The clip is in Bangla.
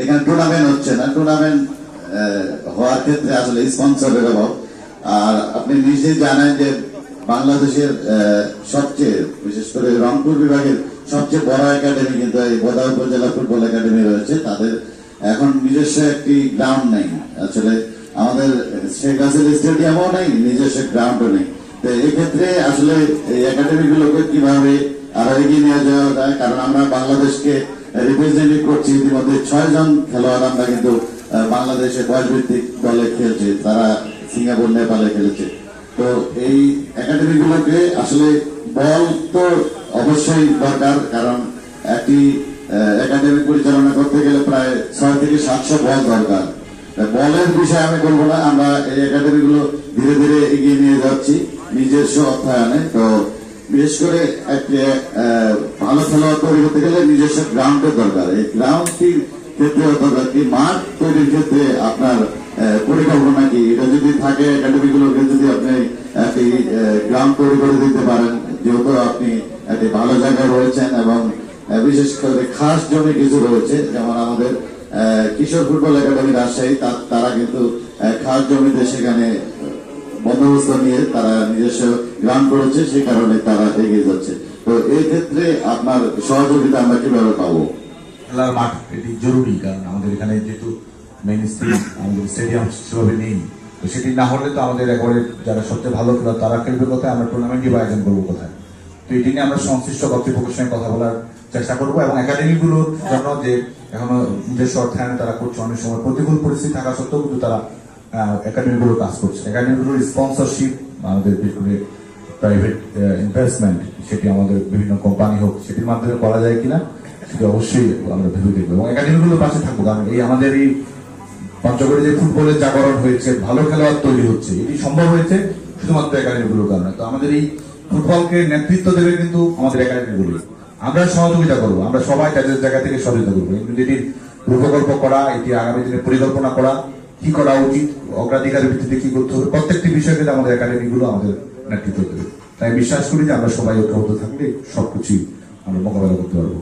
এখানে টুর্নামেন্ট হচ্ছে না। টুর্নামেন্ট হওয়ার ক্ষেত্রে আসলে স্পন্সরের অভাব। আর আপনি নিজেই জানেন যে বাংলাদেশের সবচেয়ে, বিশেষ করে রংপুর বিভাগের সবচেয়ে বড় একাডেমি কিন্তু এই বোদা উপজেলা ফুটবল একাডেমি রয়েছে। তাদের এখন নিজস্ব একটি গ্রাউন্ড নেই। আসলে আমাদের শেখ হাসিনা স্টেডিয়ামও নেই, নিজস্ব গ্রাউন্ডও নেই। তো এক্ষেত্রে আসলে এই একাডেমি গুলোকে কীভাবে আরও এগিয়ে নিয়ে যাওয়া যায়? কারণ আমরা বাংলাদেশকে রিপ্রেজেন্টেটিভ করছি ইতিমধ্যে ছয় জন খেলোয়াড় আমরা কিন্তু বাংলাদেশে বয়স ভিত্তিক দলে খেলছে, তারা সিঙ্গাপুর, নেপালে খেলেছে। তো এই একাডেমি গুলোকে আসলে বল তো অবশ্যই দরকার, কারণ একটি একাডেমি পরিচালনা করতে গেলে প্রায় ছয় থেকে সাতশো বল দরকার। বলের বিষয়ে আমি বলব না, আমরা এই একাডেমি গুলো ধীরে ধীরে এগিয়ে নিয়ে যাচ্ছি নিজস্ব অর্থায়নে। তো বিশেষ করে একটি ভালো খেলোয়াড় তৈরি করতে গেলে নিজস্ব গ্রাউন্ডের দরকার। এই গ্রাউন্ডটির ক্ষেত্রে দরকার কি মাঠ তৈরির ক্ষেত্রে আপনার পরিকল্পনা কি? এটা যদি থাকে একাডেমি গুলোকে যদি আপনি একটি গ্রাউন্ড তৈরি করে দিতে পারেন, যেহেতু আপনি একটি ভালো জায়গায় রয়েছেন এবং বিশেষ করে খাস জমি কিছু রয়েছে, যেমন আমাদের কিশোর ফুটবল একাডেমি রাজশাহী তারা কিন্তু খাস জমিতে সেখানে বন্দোবস্ত নিয়ে তারা নিজস্ব গ্রাউন্ড করেছে সেই কারণে তারা এগিয়ে যাচ্ছে। তো এই ক্ষেত্রে আপনার সহযোগিতা আমরা কীভাবে পাবো? খেলার মাঠ, এটি জরুরি, কারণ আমাদের এখানে যেহেতু মেইন আমাদের স্টেডিয়াম সেভাবে নেই। তো সেটি না হলে তো আমাদের একবারে যারা সবচেয়ে ভালো খেলোয়াড়, তারা খেলবে কোথায়? আমরা টুর্নামেন্টই আয়োজন করব কোথায়? তো এটি নিয়ে আমরা সংশ্লিষ্ট কর্তৃপক্ষের সঙ্গে কথা বলার চেষ্টা করব এবং একাডেমিগুলোর জন্য যে এখনও নিজস্ব অর্থায়নে তারা করছে, অনেক সময় প্রতিকূল পরিস্থিতি থাকা সত্ত্বেও কিন্তু তারা একাডেমিগুলো কাজ করছে। একাডেমিগুলোর স্পন্সরশিপ আমাদের বিশেষ প্রাইভেট ইনভেস্টমেন্ট সেটি আমাদের বিভিন্ন কোম্পানি হোক, সেটির মাধ্যমে করা যায় কিনা, সেটি অবশ্যই আমরা ভেবে দেখব। এবং একাডেমিগুলোর পাশে থাকব, কারণ এই আমাদের এই পঞ্চগড়ে যে ফুটবলের জাগরণ হয়েছে, ভালো খেলোয়াড় তৈরি হচ্ছে, এটি সম্ভব হয়েছে শুধুমাত্র একাডেমিগুলোর কারণে। তো আমাদের এই ফুটবলকে নেতৃত্ব দেবে কিন্তু আমাদের একাডেমিগুলো আমরা সহযোগিতা করব, আমরা সবাই তাদের জায়গা থেকে সহযোগিতা করব। এটির রূপকল্প করা, এটি আগামী দিনে পরিকল্পনা করা কি করা উচিত, অগ্রাধিকারের ভিত্তিতে কি করতে হবে? প্রত্যেকটি বিষয় কিন্তু আমাদের একাডেমিগুলো আমাদের নেতৃত্ব দেবে। তাই বিশ্বাস করি যে আমরা সবাই ঐক্যবদ্ধ থাকলে সবকিছুই আমরা মোকাবেলা করতে পারব।